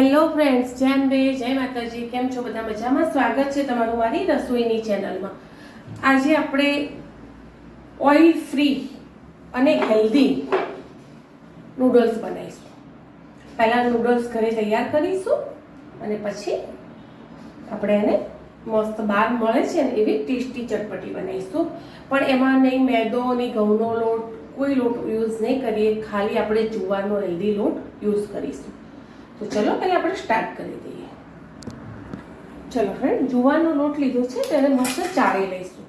Hello friends જેમ બે જય માતાજી, કેમ છો બધા મજામાં? સ્વાગત છે તમારું મારી રસોઈની ચેનલમાં આજે આપણે ઓઇલ ફ્રી અને હેલ્ધી નૂડલ્સ બનાવીશું. પહેલાં નૂડલ્સ ઘરે તૈયાર કરીશું અને પછી આપણે એને મસ્ત બહાર મળે છે ને એવી ટેસ્ટી ચટપટી બનાવીશું. પણ એમાં નહીં, મેદો નહીં, ઘઉંનો લોટ, કોઈ લોટ યુઝ નહીં કરીએ, ખાલી આપણે જુવારનો હેલ્ધી લોટ યુઝ કરીશું. તો ચલો પહેલાં આપણે સ્ટાર્ટ કરી દઈએ. ચલો ફ્રેન્ડ જુવારનો લોટ લીધો છે તેને મસ્ત ચાળી લઈશું.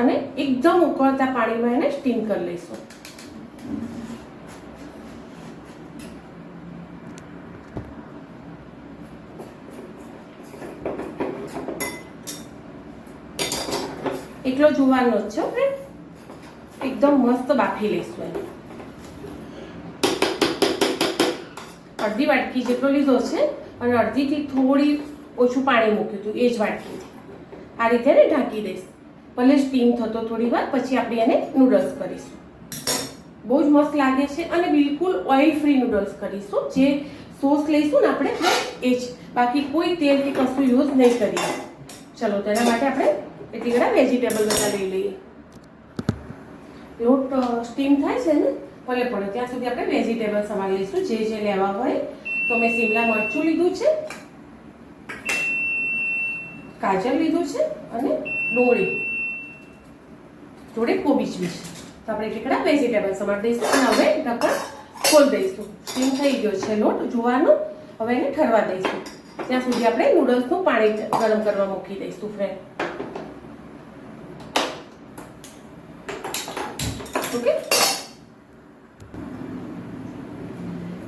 અને એકદમ ઉકળતા પાણીમાં એને સ્ટીમ કરી લઈશું. એકલો જુવારનો જ છે ફ્રેન્ડ એકદમ મસ્ત બાફી લઈશું એને. અડધી વાટકી જેટલો લીધો છે અને અડધીથી થોડી ઓછું પાણી મૂક્યું હતું, એ જ વાટકીથી. આ રીતે એને ઢાંકી દઈશ. ભલે સ્ટીમ થતો થોડી વાર, પછી આપણે એને નૂડલ્સ કરીશું. બહુ જ મસ્ત લાગે છે અને બિલકુલ ઓઇલ ફ્રી નૂડલ્સ કરીશું, જે સોસ લઈશું ને આપણે એ જ. બાકી કોઈ તેલ કે કશું યુઝ નહીં કરીએ. ચલો તેના માટે આપણે એટલી ઘણા વેજીટેબલ બધા લઈ લઈએ. લોટ સ્ટીમ થાય છે ને, ભલે પડે. ત્યાં સુધી આપણે વેજીટેબલ સમારી લઈશું. જે જે લેવા હોય, તો મેં શિમલા મરચું લીધું છે કાજલ લીધું છે અને ડોળી જોડે કોબીજ બી છે. તો આપણે કેટલા વેજીટેબલ સમાર દઈશું અને હવે ઢક્કણ ખોલ દઈશું. સ્ટીમ થઈ ગયો છે લોટ, જોવાનો. હવે એને ઠરવા દઈશું. ત્યાં સુધી આપણે નૂડલ્સનું પાણી ગરમ કરવા મૂકી દઈશું ફ્રેન્ડ ઓકે?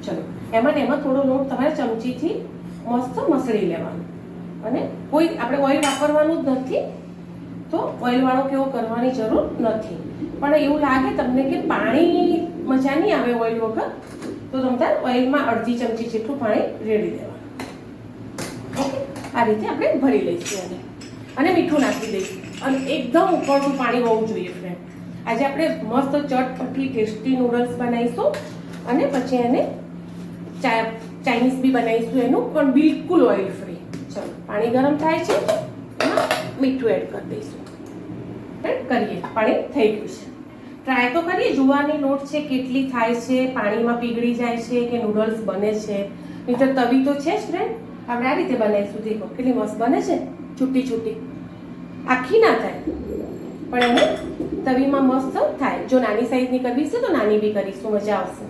ચલો, એમાં ને એમાં થોડો લોટ તમારે ચમચીથી મસ્ત મસળી લેવાનો. અને કોઈ આપણે ઓઇલ વાપરવાનું જ નથી, તો ઓઇલવાળો કેવો કરવાની જરૂર નથી. પણ એવું લાગે તમને કે પાણી મજા નહીં આવે ઓઇલ વગર, તો તમે ઓઇલમાં અડધી ચમચી જેટલું પાણી રેડી દેવાનું. ઓકે? આ રીતે આપણે ભરી લઈશું એને. અને મીઠું નાખી દઈશું. અને એકદમ ઉકળતું પાણી હોવું જોઈએ ફ્રેન્ડ આજે આપણે મસ્ત ચટપટી ટેસ્ટી નૂડલ્સ બનાવીશું અને પછી એને ચા ચાઇનીઝ બી બનાવીશું એનું, પણ બિલકુલ ઓઇલ ફ્રી ચલો, પાણી ગરમ થાય છે મીઠું એડ કરી દઈશું. કરીએ, પાણી થઈ ગયું છે. ટ્રાય તો કરીએ જુવાની લોટ છે, કેટલી થાય છે, પાણીમાં પીગળી જાય છે કે નૂડલ્સ બને છે. નહીં તો તવી તો છે જ ફ્રેન્ડ આપણે આ રીતે બનાવીશું, દેખો, કેટલી મસ્ત બને છે. છૂટી છૂટી. આખી ના થાય. પણ એને તવીમાં મસ્ત થાય. જો નાની સાઈઝની કરવી છે તો નાની બી કરીશું, મજા આવશે.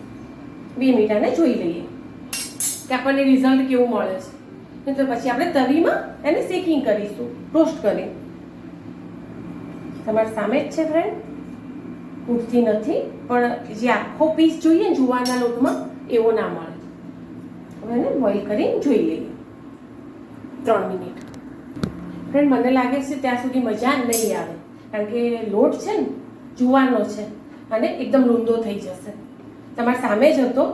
બે આને જોઈ લઈએ કે આપણને રિઝલ્ટ કેવું મળે છે. નહીં તો પછી આપણે તવીમાં એને શેકિંગ કરીશું, રોસ્ટ કરી. તમારી સામે જ છે ફ્રેન્ડ ઉઠતી નથી, પણ જે આખો પીસ જોઈએ જુવારના લોટમાં, એવો ના મળે. હવે એને બોઇલ કરીને જોઈ લઈએ. ત્રણ મિનિટ. ફ્રેન્ડ મને લાગે છે ત્યાં સુધી મજા નહીં આવે. કારણ કે લોટ છે ને જુવાનો છે અને એકદમ રૂંદો થઈ જશે. તમારા સામે જ હતો,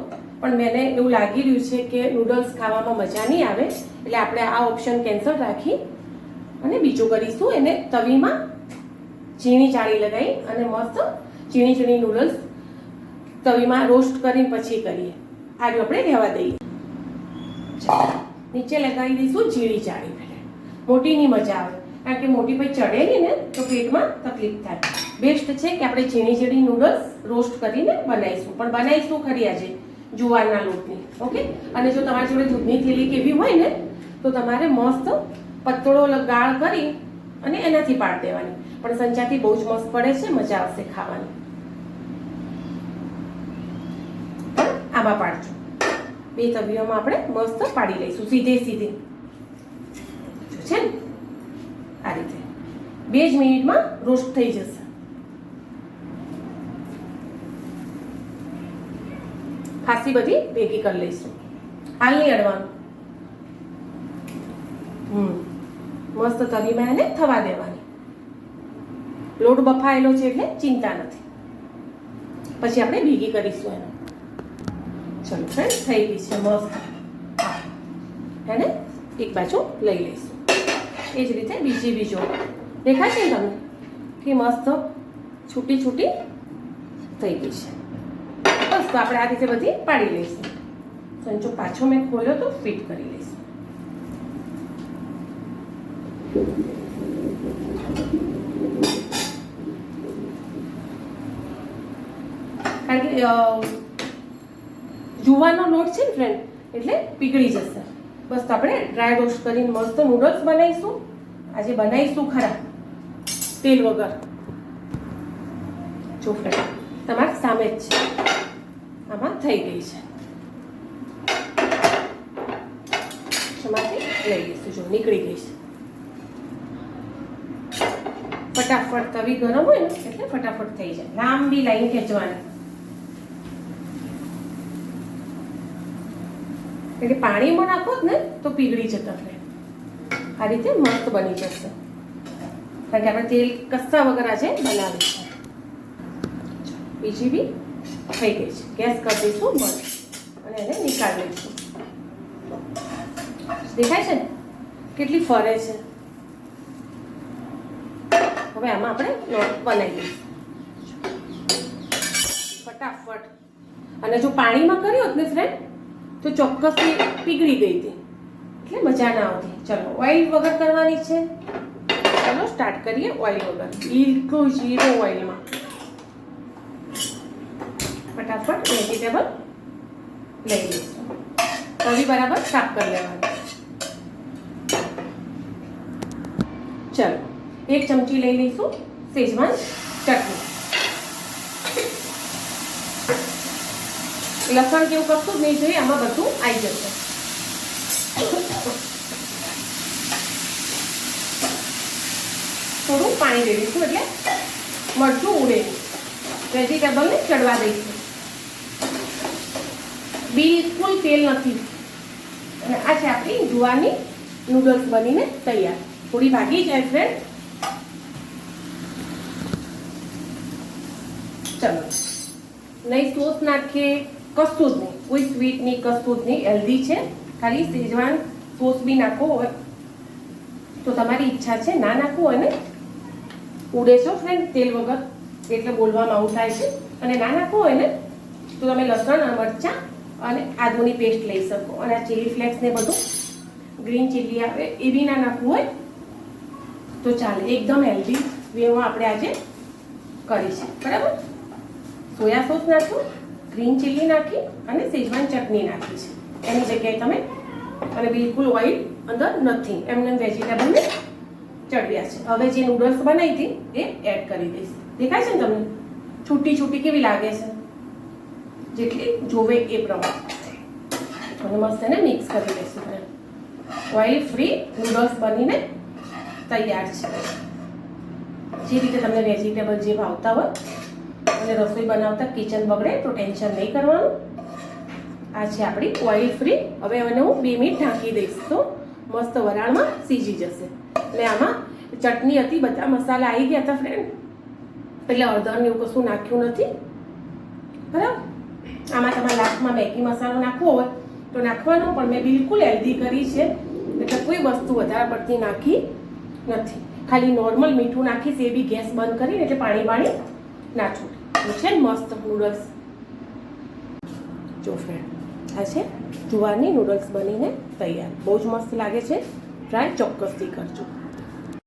પણ મને એવું લાગી રહ્યું છે કે નૂડલ્સ ખાવામાં મજા નહીં આવે, એટલે આપણે આ ઓપ્શન કેન્સલ રાખી અને બીજું કરીશું. એને તવીમાં ઝીણી ચાળી લગાવી અને મસ્ત ઝીણી ઝીણી નૂડલ્સ તવીમાં રોસ્ટ કરીને પછી કરીએ. આ આપણે રહેવા દઈએ. નીચે લગાવી દઈશું ઝીણી ચાળી મોટીની મજા આવે. કારણ કે મોટી પછી ચડેલી ને, તો પેટમાં તકલીફ થાય. બેસ્ટ છે કે આપણે ઝીણી ઝીણી નૂડલ્સ રોસ્ટ કરીને બનાવીશું. પણ બનાવીશું ખરી આજે, જુવારના લોટની ઓકે અને જો તમારી જોડે દૂધની થેલી કેવી હોય ને, તો તમારે મસ્ત પતળો ગાળ કરી અને એનાથી પાડ દેવાની. પણ સંચાથી બહુ જ મસ્ત પડે છે, મજા આવશે ખાવાની. પણ આમાં પાડજો. બે તવીઓમાં આપણે મસ્ત પાડી લઈશું, સીધે સીધે. છે ને? બે જ મિનિટમાં રોસ્ટ થઈ જશે. ખાસી બધી ભેગી કરી લઈશું. હાલ નહીં અડવાનું. હમ. મસ્ત તવીમાં એને થવા દેવાની. લોટ બફાયેલો છે એટલે ચિંતા નથી. પછી આપણે ભેગી કરીશું એને. ચલો ફ્રેન્ડ થઈ ગઈ છે મસ્ત. એને એક બાજુ લઈ લઈશું. એ જ રીતે બીજી બીજો દેખાય છે ને તમને? કે મસ્ત છૂટી છૂટી થઈ ગઈ છે. બસ, તો આપણે આ રીતે બધી પાડી લઈશું. સંચો પાછો મેં ખોલ્યો તો ફિટ કરી લઈશું. કારણ કે જુવાનો લોટ છે ને ફ્રેન્ડ એટલે પીગળી જશે. બસ આપણે ડ્રાય રોસ્ટ કરીને મસ્ત નૂડલ્સ બનાવીશું. આજે બનાવીશું ખરા. તેલ વગર. જો તમારી સામે જ છે. આમાં થઈ ગઈ છે. એમાંથી લઈ લઈશું જો નીકળી ગઈ ફટાફટ તવી ગરમ હોય ને, એટલે ફટાફટ થઈ જાય. લાંબી લાઈન ખેંચવાની. એટલે પાણીમાં નાખો ને, તો પીગળી જતા ફ્રેન્ડ આ રીતે મસ્ત બની જશે. કારણ કે આપણે તેલ કસ્સા વગર આજે બનાવી બીજી બી થઈ ગઈ છે. ગેસ કરી દઈશું બંધ અને એને નીકાળી લઈશું. દેખાય છે કેટલી ફરે છે. હવે આમાં આપણે બનાવી દઈશું ફટાફટ. અને જો પાણીમાં કર્યો ને ફ્રેન્ડ તો ચોક્કસથી પીગળી ગઈ હતી. એટલે મજા ના આવતી. ચલો ઓઇલ વગર કરવાની છે. સ્ટાર્ટ કરીએ ઓઇલ વગર બિલકુલ ઝીરો ઓઇલમાં ફટાફટ વેજીટેબલ લઈ લઈશું તવી બરાબર સાફ કરી લેવાની ચલો એક ચમચી લઈ લઈશું સેજવાન ચટણી લસણ જેવું કશું જ નહીં જોઈએ આમાં બધું આવી જશે થોડું પાણી દઈ દઈશું એટલે મરચું ઉડે વેજીટેબલને ચડવા દઈશું. બિલકુલ તેલ નથી. અને આ છે આપણી જુવારની નૂડલ્સ બનીને તૈયાર. થોડી ભાગી જાય ફ્રેન્ડ ચલો. નહીં સોસ નાખીએ કશું જ નહીં. કોઈ સ્વીટ નહીં, કશું જ નહીં. હેલ્ધી છે. ખાલી સેજવાન સોસ બી નાખવો હોય. તો તમારી ઈચ્છા છે, ના નાખવું હોય ને? ઉડે છો ફ્રેન્ડ તેલ વગર. એટલે બોલવામાં આવું થાય છે. અને ના નાખો હોય ને તો તમે લસણ, મરચાં અને આદુની પેસ્ટ લઈ શકો. અને આ ચીલી ફ્લેક્સ ને બધું ગ્રીન ચીલી આવે એ બી ના નાખવું હોય, તો ચાલે. એકદમ હેલ્ધી વેમાં આપણે આજે કરી બરાબર? સોયા સોસ નાખ્યું ગ્રીન ચીલી નાખી અને સેજવાન ચટણી નાખી છે. એની જગ્યાએ તમે, અને બિલકુલ ઓઇલ અંદર નથી. એમને વેજીટેબલને ચડવ્યા છે. હવે જે નૂડલ્સ બનાવી હતી, એ એડ કરી દઈશ. દેખાય છે ને તમને? છૂટી છૂટી કેવી લાગે છે? જેટલી જોવે એ પ્રમાણે. અને મસ્ત એને મિક્સ કરી દઈશું ઓઇલ ફ્રી નૂડલ્સ બનીને તૈયાર છે. જે રીતે તમને વેજીટેબલ જે ભાવતા હોય, અને રસોઈ બનાવતા કિચન બગડે તો ટેન્શન નહીં કરવાનું. આ છે આપણી ઓઇલ ફ્રી હવે એને હું બે મિનિટ ઢાંકી દઈશ તો મસ્ત વરાળમાં સીજી જશે. એટલે આમાં ચટણી હતી, બધા મસાલા આવી ગયા હતા ફ્રેન્ડ એટલે ને એવું કશું નાખ્યું નથી. બરાબર? આમાં તમારે લાસ્ટમાં મેગી મસાલો નાખવો હોય તો નાખવાનો, પણ મેં બિલકુલ હેલ્ધી કરી છે. એટલે કોઈ વસ્તુ વધારે પડતી નાખી નથી. ખાલી નોર્મલ મીઠું નાખીશ, એ બી ગેસ બંધ કરીને એટલે પાણી પાણી ના છે ને મસ્ત નૂડલ્સ જો ફ્રેન્ડ આ છે. જુવારની નૂડલ્સ બનીને તૈયાર. બહુ જ મસ્ત લાગે છે. ટ્રાય ચોક્કસથી કરજો.